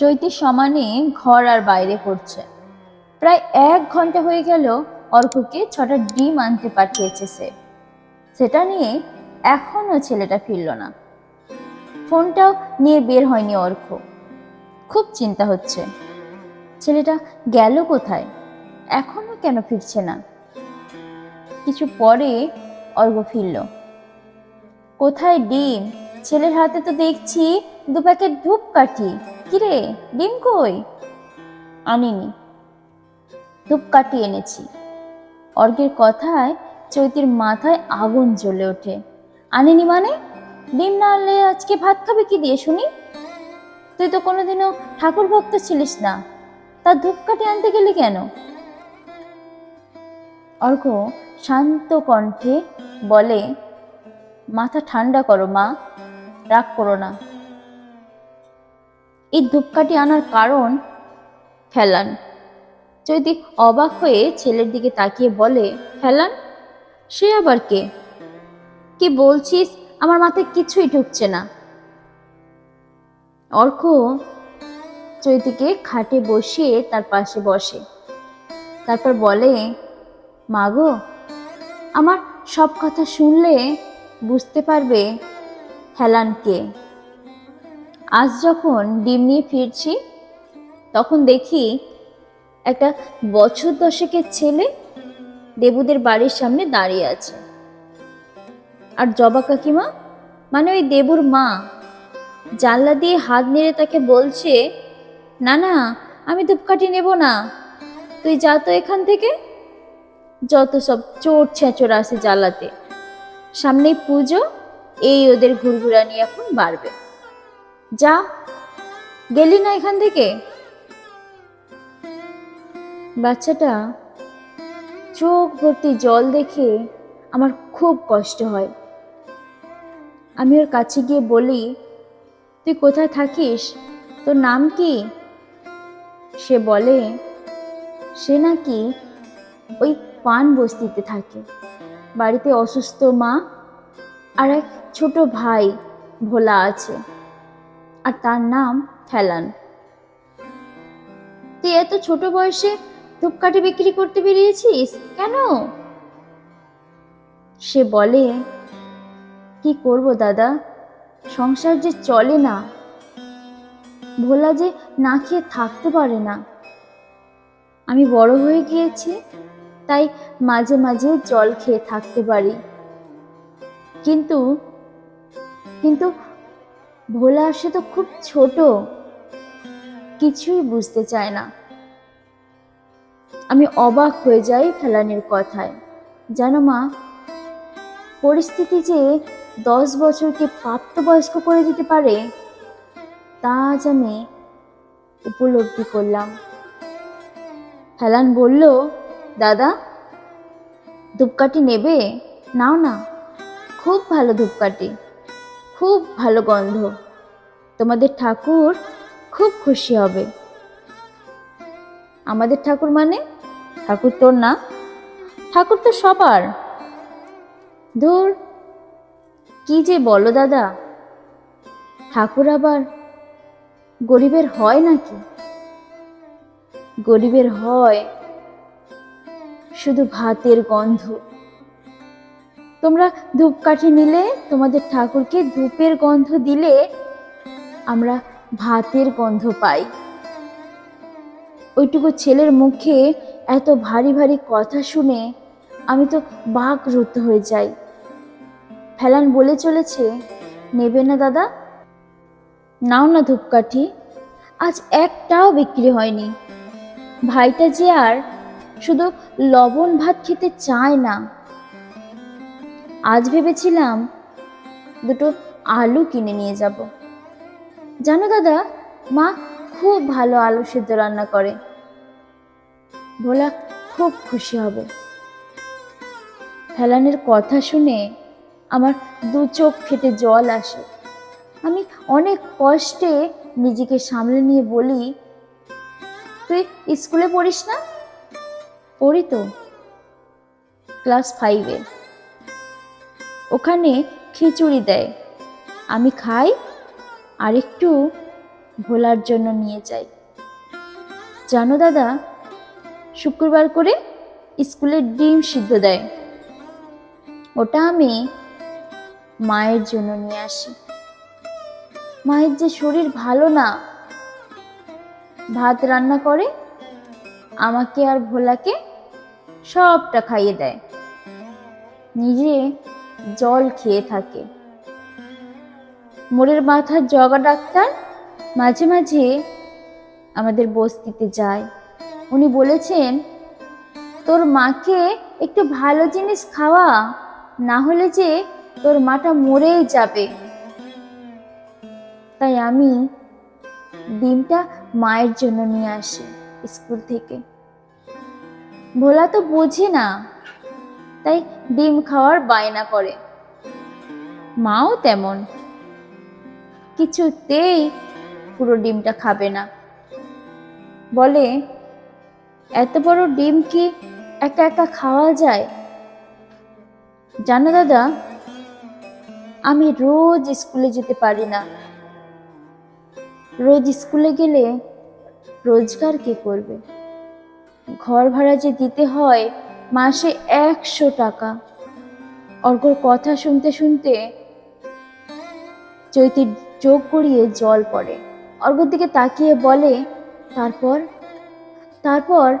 চৈতি সমানে ঘর আর বাইরে করছে। প্রায় এক ঘণ্টা হয়ে গেল অর্ককে ছটা ডিম আনতে পাঠিয়েছে সে। সেটা নিয়ে এখনও ছেলেটা ফিরল না। ফোনটাও নিয়ে বের হয়নি অর্ক। খুব চিন্তা হচ্ছে। ছেলেটা গেল কোথায়? এখনও কেন ফিরছে না? কিছু পরে অর্ঘ ফিরল। কোথায় ডিম? ছেলের হাতে তো দেখছি দু প্যাকেট ধূপকাঠি। কিরে ডিম কই? আনিনি ধূপকাঠি এনেছি। অর্ঘের কথায় চৈতির মাথায় আগুন জ্বলে ওঠে। আনিনি মানে? ডিম না আনলে আজকে ভাত খাবে কি দিয়ে শুনি? তুই তো কোনোদিনও ঠাকুর ভক্ত ছিলিস না। তা ধূপকাঠি আনতে গেলি কেন? অর্ঘ শান্ত কণ্ঠে বলে, মাথা ঠান্ডা করো মা, রাগ করো না। এই ধূপকাঠি আনার কারণ? ফেলান। চৈতি অবাক হয়ে ছেলের দিকে তাকিয়ে বলে, ফেলান? সে আবার কে? কি বলছিস? আমার মাথায় কিছুই ঢুকছে না। অর্ক চৈতিকে খাটে বসিয়ে তার পাশে বসে। তারপর বলে মাগো আমার সব কথা শুনলে বুঝতে পারবে হেলানকে আজ যখন ডিম নিয়ে ফিরছি, তখন দেখি একটা বছর দশেকের ছেলে দেবুদের বাড়ির সামনে দাঁড়িয়ে আছে। আর জবা কাকিমা মানে ওই দেবুর মা, জানলা দিয়ে হাত নেড়ে তাকে বলছে, না না, আমি ধূপকাঠি নেব না। তুই যা তো এখান থেকে। যত সব চোর ছেঁচোর আসে জ্বালাতে সামনেই পুজো, এই ওদের ঘুরঘুরানি এখন বাড়বে। যা, গেলি না এখান থেকে? বাচ্চাটা চোখ ভর্তি জল দেখে আমার খুব কষ্ট হয়। আমি ওর কাছে গিয়ে বলি, তুই কোথায় থাকিস? তোর নাম কি? সে বলে, সে নাকি ওই পান বস্তিতে থাকে। বাড়িতে অসুস্থ মা আর এক ছোট ভাই ভোলা আছে। আর তার নাম ফেলান তুই এত ছোট বয়সে ধূপকাঠি বিক্রি করতে বেরিয়েছিস? কেন? সে বলে, কি করব দাদা? সংসার যে চলে না। ভোলা যে না খেয়ে থাকতে পারে না। আমি বড় হয়ে গিয়েছি, তাই মাঝে মাঝে জল খেয়ে থাকতে পারি। কিন্তু কিন্তু ভোলা সে তো খুব ছোট। কিছুই বুঝতে চায় না। আমি অবাক হয়ে যাই ফেলানির কথায়। জানো মা, পরিস্থিতি যে দশ বছরকে প্রাপ্তবয়স্ক করে দিতে পারে, তা আজ আমি উপলব্ধি করলাম। হেলান বলল, দাদা, ধূপকাঠি নেবে? নাও না, খুব ভালো ধূপকাঠি। খুব ভালো গন্ধ। তোমাদের ঠাকুর খুব খুশি হবে। আমাদের ঠাকুর মানে? ঠাকুর তোর না? ঠাকুর তো সবার। ধুর, কি যে বলো দাদা। ঠাকুর আবার গরিবের হয় নাকি? গরিবের হয়। শুধু ভাতের গন্ধ। তোমরা ধূপকাঠি নিলে, তোমাদের ঠাকুরকে ধূপের গন্ধ দিলে আমরা ভাতের গন্ধ পাই। ওইটুকু ছেলের মুখে এত ভারী ভারী কথা শুনে আমি তো বাকরুদ্ধ হয়ে যাই। ফেলান বলে চলেছে, নেবে না দাদা? নাও না ধূপকাঠি, আজ একটাও বিক্রি হয়নি। ভাইটা যে আর শুধু লবণ ভাত খেতে চায় না আজ ভেবেছিলাম দুটো আলু কিনে নিয়ে যাব। জানো দাদা, মা খুব ভালো আলু সেদ্ধ রান্না করে। ভোলা খুব খুশি হবে। ফেলানের কথা শুনে আমার দু চোখ ফেটে জল আসে। আমি অনেক কষ্টে নিজেকে সামলে নিয়ে বলি, তুই স্কুলে পড়িস না? পড়ি তো, ক্লাস ফাইভে। ওখানে খিচুড়ি দেয়। আমি খাই আর একটু ভোলার জন্য নিয়ে যাই। জানো দাদা, শুক্রবার করে স্কুলে ডিম সিদ্ধ দেয়। ওটা আমি মায়ের জন্য নিয়ে আসি। মায়ের যে শরীর ভালো না, ভাত রান্না করে, আমাকে আর ভোলাকে সবটা খাইয়ে দেয়। নিজে জল খেয়ে থাকে। মোড়ের মাথার জগা ডাক্তার মাঝে মাঝে আমাদের বস্তিতে যায়। উনি বলেছেন, তোর মাকে একটু ভালো জিনিস খাওয়া না হলে যে তোর মাটা মরেই যাবে। তাই আমি ডিমটা মায়ের জন্য নিয়ে আসি স্কুল থেকে। ভোলা তো বোঝে না তাই ডিম খাওয়ার বায়না করে। মাও তেমন। কিছুতেই পুরো ডিমটা খাবে না। বলে, এত বড় ডিম কি একা একা খাওয়া যায়? জানো দাদা, আমি রোজ স্কুলে যেতে পারি না। রোজ স্কুলে গেলে রোজগার কে করবে? ঘর ভাড়া যে দিতে হয় মাসে একশো টাকা। অর্কর কথা শুনতে শুনতে চৈতির চোখ গড়িয়ে জল পড়ে। অর্ঘর দিকে তাকিয়ে বলে, তারপর? তারপর?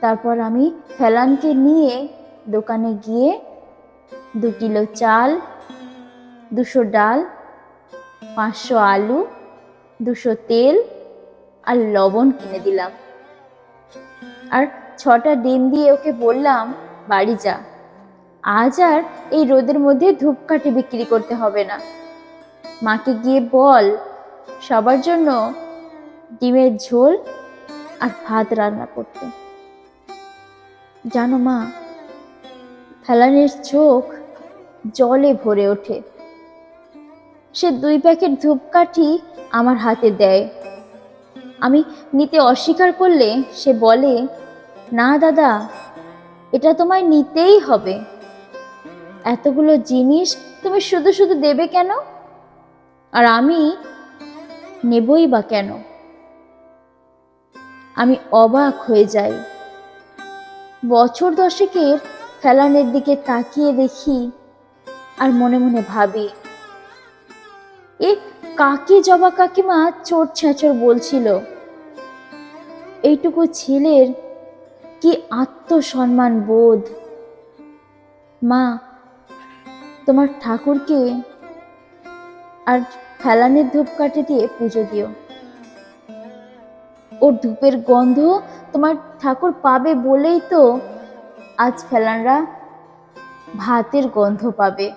তারপর আমি ফেলানকে নিয়ে দোকানে গিয়ে দু কিলো চাল, দুশো ডাল, পাঁচশো আলু, দুশো তেল আর লবণ কিনে দিলাম। আর ছটা ডিম দিয়ে ওকে বললাম, বাড়ি যা। আজ আর এই রোদের মধ্যে ধূপকাঠি বিক্রি করতে হবে না। মাকে গিয়ে বল, সবার জন্য ডিমের ঝোল আর ভাত রান্না করতে। জানো মা, ফেলানের চোখ জলে ভরে ওঠে। সে দুই প্যাকেট ধূপকাঠি আমার হাতে দেয়। আমি নিতে অস্বীকার করলে সে বলে না, দাদা, এটা তোমায় নিতেই হবে। এতগুলো জিনিস তুমি শুধু শুধু দেবে কেন? আর আমি নেবই বা কেন? আমি অবাক হয়ে যাই। বছর দশেকের ফেলানের দিকে তাকিয়ে দেখি আর মনে মনে ভাবি, এ কাকি জবা কাকিমা চোর ছ্যাঁচর বলছিল, এইটুকু ছেলের কি আত্মসম্মান বোধ? মা, তোমার ঠাকুরকে আর ফেলানের ধূপকাঠি দিয়ে পুজো দিও। ওর ধূপের গন্ধ তোমার ঠাকুর পাবে বলেই তো আজ ফেলানরা ভাতের গন্ধ পাবে।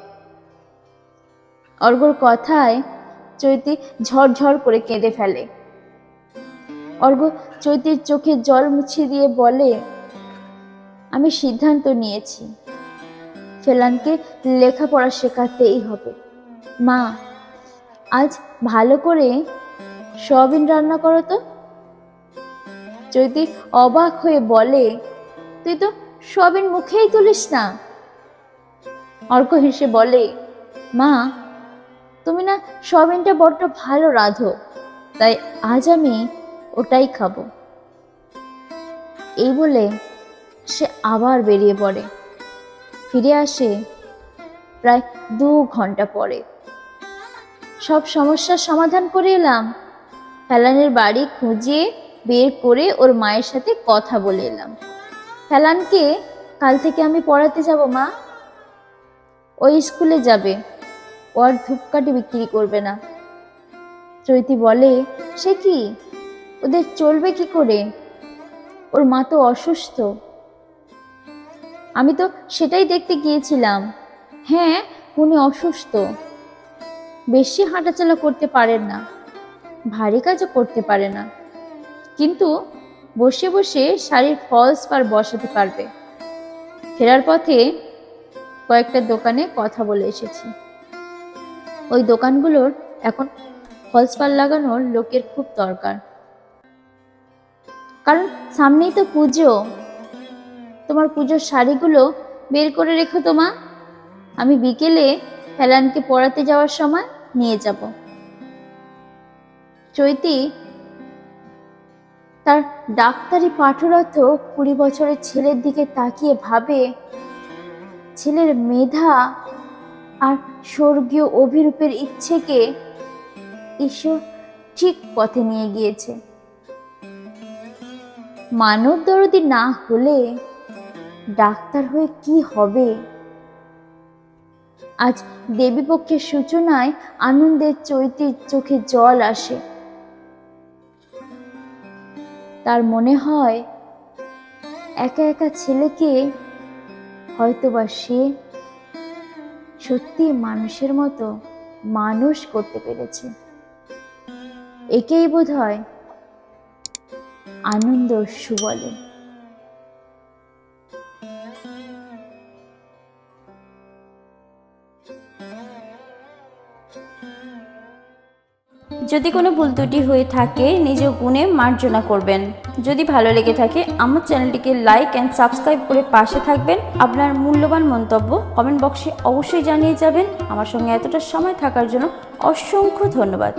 অর্গর কথায় চৈতি ঝরঝর করে কেঁদে ফেলে। অর্ঘ চৈতির চোখে জল মুছিয়ে দিয়ে বলে আমি সিদ্ধান্ত নিয়েছি। ফেলানকে লেখাপড়া শেখাতেই হবে। মা, আজ ভালো করে সয়াবিন রান্না করো তো। যদি অবাক হয়ে বলে, তুই তো সয়াবিন মুখেই তুলিস না? অর্ক হেসে বলে, মা, তুমি না সয়াবিনটা বড্ড ভালো রাঁধো, তাই আজ আমি ওটাই খাব। এই বলে সে আবার বেরিয়ে পড়ে। ফিরে আসে প্রায় দু ঘণ্টা পরে। সব সমস্যার সমাধান করে এলাম। ফেলানের বাড়ি খুঁজে বের করে ওর মায়ের সাথে কথা বলে এলাম। ফেলানকে, কাল থেকে আমি পড়াতে যাব, মা। ওই স্কুলে যাবে। ও আর ধূপকাঠি বিক্রি করবে না। চৈতি বলে, সে কি? ওদের চলবে কি করে? ওর মা তো অসুস্থ। আমি তো সেটাই দেখতে গিয়েছিলাম। হ্যাঁ উনি অসুস্থ। বেশি হাঁটাচলা করতে পারেন না। ভারী কাজও করতে পারে না। কিন্তু বসে বসে শাড়ির ফলস পার বসাতে পারবে। ফেরার পথে কয়েকটা দোকানে কথা বলে এসেছি। ওই দোকানগুলোর এখন ফলস পার লাগানোর লোকের খুব দরকার। কারণ সামনেই তো পুজো। তোমার পুজোর শাড়িগুলো বের করে রেখো তো মা। আমি বিকেলে হেলানকে পড়াতে যাওয়ার সময় নিয়ে যাব। চৈতি, তার ডাক্তারি পাঠরত কুড়ি বছরের ছেলের দিকে তাকিয়ে ভাবে, ছেলের মেধা আর স্বর্গীয় অভিরূপের ইচ্ছেকে ঈশ্বর ঠিক পথে নিয়ে গিয়েছে। মানব দরদি না হলে ডাক্তার হয়ে কি হবে? আজ দেবীপক্ষের সূচনায় আনন্দের চৈতির চোখে জল আসে। তার মনে হয়, একা একা ছেলেকে হয়তোবা সে সত্যি মানুষের মতো মানুষ করতে পেরেছে। একেই বোধ হয় আনন্দ অশ্রু যদি কোনো ভুল ত্রুটি হয়ে থাকে, নিজ গুণে মার্জনা করবেন। যদি ভালো লেগে থাকে, আমার চ্যানেলটিকে লাইক অ্যান্ড সাবস্ক্রাইব করে পাশে থাকবেন। আপনার মূল্যবান মন্তব্য কমেন্ট বক্সে অবশ্যই জানিয়ে যাবেন। আমার সঙ্গে এতটা সময় থাকার জন্য অসংখ্য ধন্যবাদ।